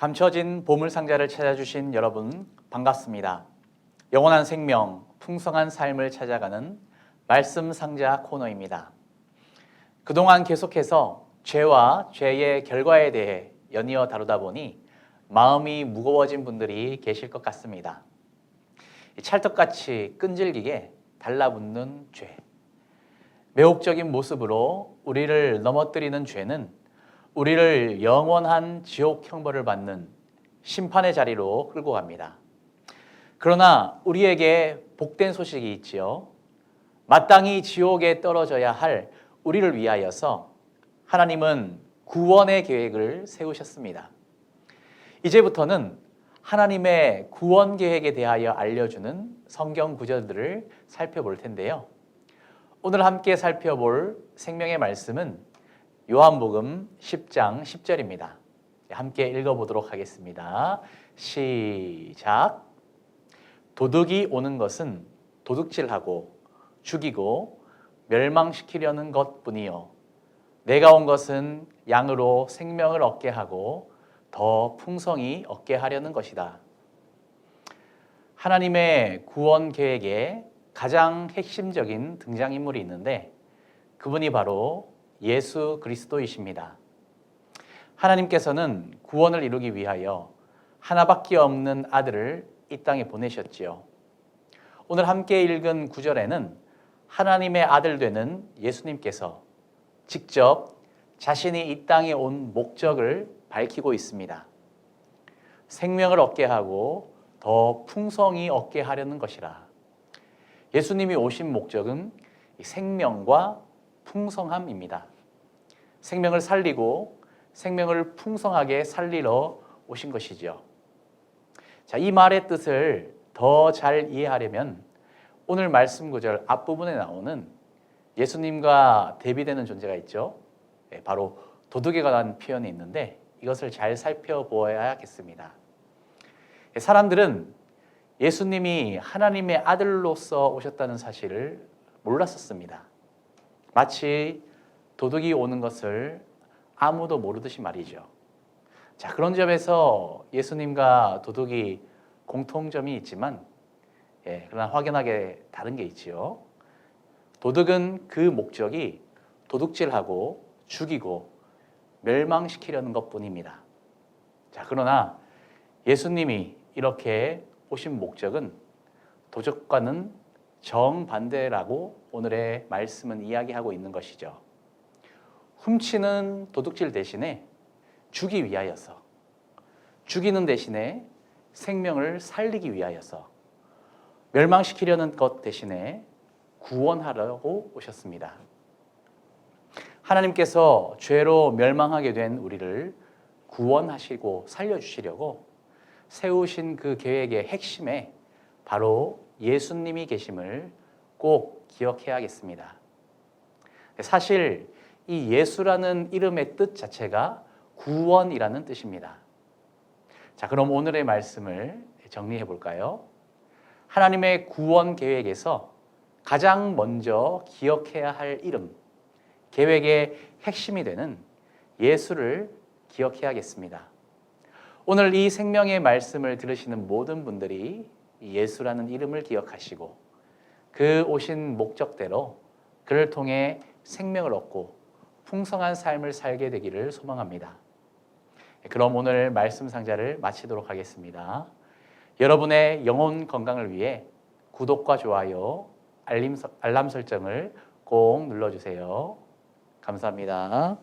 감춰진 보물 상자를 찾아주신 여러분 반갑습니다. 영원한 생명, 풍성한 삶을 찾아가는 말씀 상자 코너입니다. 그동안 계속해서 죄와 죄의 결과에 대해 연이어 다루다 보니 마음이 무거워진 분들이 계실 것 같습니다. 찰떡같이 끈질기게 달라붙는 죄. 매혹적인 모습으로 우리를 넘어뜨리는 죄는 우리를 영원한 지옥 형벌을 받는 심판의 자리로 끌고 갑니다. 그러나 우리에게 복된 소식이 있지요. 마땅히 지옥에 떨어져야 할 우리를 위하여서 하나님은 구원의 계획을 세우셨습니다. 이제부터는 하나님의 구원 계획에 대하여 알려주는 성경 구절들을 살펴볼 텐데요. 오늘 함께 살펴볼 생명의 말씀은 요한복음 10장 10절입니다. 함께 읽어보도록 하겠습니다. 시작. 도둑이 오는 것은 도둑질하고 죽이고 멸망시키려는 것 뿐이요. 내가 온 것은 양으로 생명을 얻게 하고 더 풍성히 얻게 하려는 것이다. 하나님의 구원 계획에 가장 핵심적인 등장인물이 있는데 그분이 바로 예수 그리스도이십니다. 하나님께서는 구원을 이루기 위하여 하나밖에 없는 아들을 이 땅에 보내셨지요. 오늘 함께 읽은 구절에는 하나님의 아들 되는 예수님께서 직접 자신이 이 땅에 온 목적을 밝히고 있습니다. 생명을 얻게 하고 더 풍성히 얻게 하려는 것이라. 예수님이 오신 목적은 생명과 풍성함입니다. 생명을 살리고 생명을 풍성하게 살리러 오신 것이죠. 자, 이 말의 뜻을 더 잘 이해하려면 오늘 말씀 구절 앞부분에 나오는 예수님과 대비되는 존재가 있죠. 네, 바로 도둑에 관한 표현이 있는데 이것을 잘 살펴보아야겠습니다. 사람들은 예수님이 하나님의 아들로서 오셨다는 사실을 몰랐었습니다. 마치 도둑이 오는 것을 아무도 모르듯이 말이죠. 자, 그런 점에서 예수님과 도둑이 공통점이 있지만, 예, 그러나 확연하게 다른 게 있지요. 도둑은 그 목적이 도둑질하고 죽이고 멸망시키려는 것 뿐입니다. 자, 그러나 예수님이 이렇게 오신 목적은 도적과는 정반대라고 오늘의 말씀은 이야기하고 있는 것이죠. 훔치는 도둑질 대신에 주기 위하여서, 죽이는 대신에 생명을 살리기 위하여서, 멸망시키려는 것 대신에 구원하려고 오셨습니다. 하나님께서 죄로 멸망하게 된 우리를 구원하시고 살려주시려고 세우신 그 계획의 핵심에 바로 예수님이 계심을 꼭 기억해야겠습니다. 사실 이 예수라는 이름의 뜻 자체가 구원이라는 뜻입니다. 자, 그럼 오늘의 말씀을 정리해 볼까요? 하나님의 구원 계획에서 가장 먼저 기억해야 할 이름, 계획의 핵심이 되는 예수를 기억해야겠습니다. 오늘 이 생명의 말씀을 들으시는 모든 분들이 예수라는 이름을 기억하시고 그 오신 목적대로 그를 통해 생명을 얻고 풍성한 삶을 살게 되기를 소망합니다. 그럼 오늘 말씀 상자를 마치도록 하겠습니다. 여러분의 영혼 건강을 위해 구독과 좋아요, 알림, 알람 설정을 꼭 눌러주세요. 감사합니다.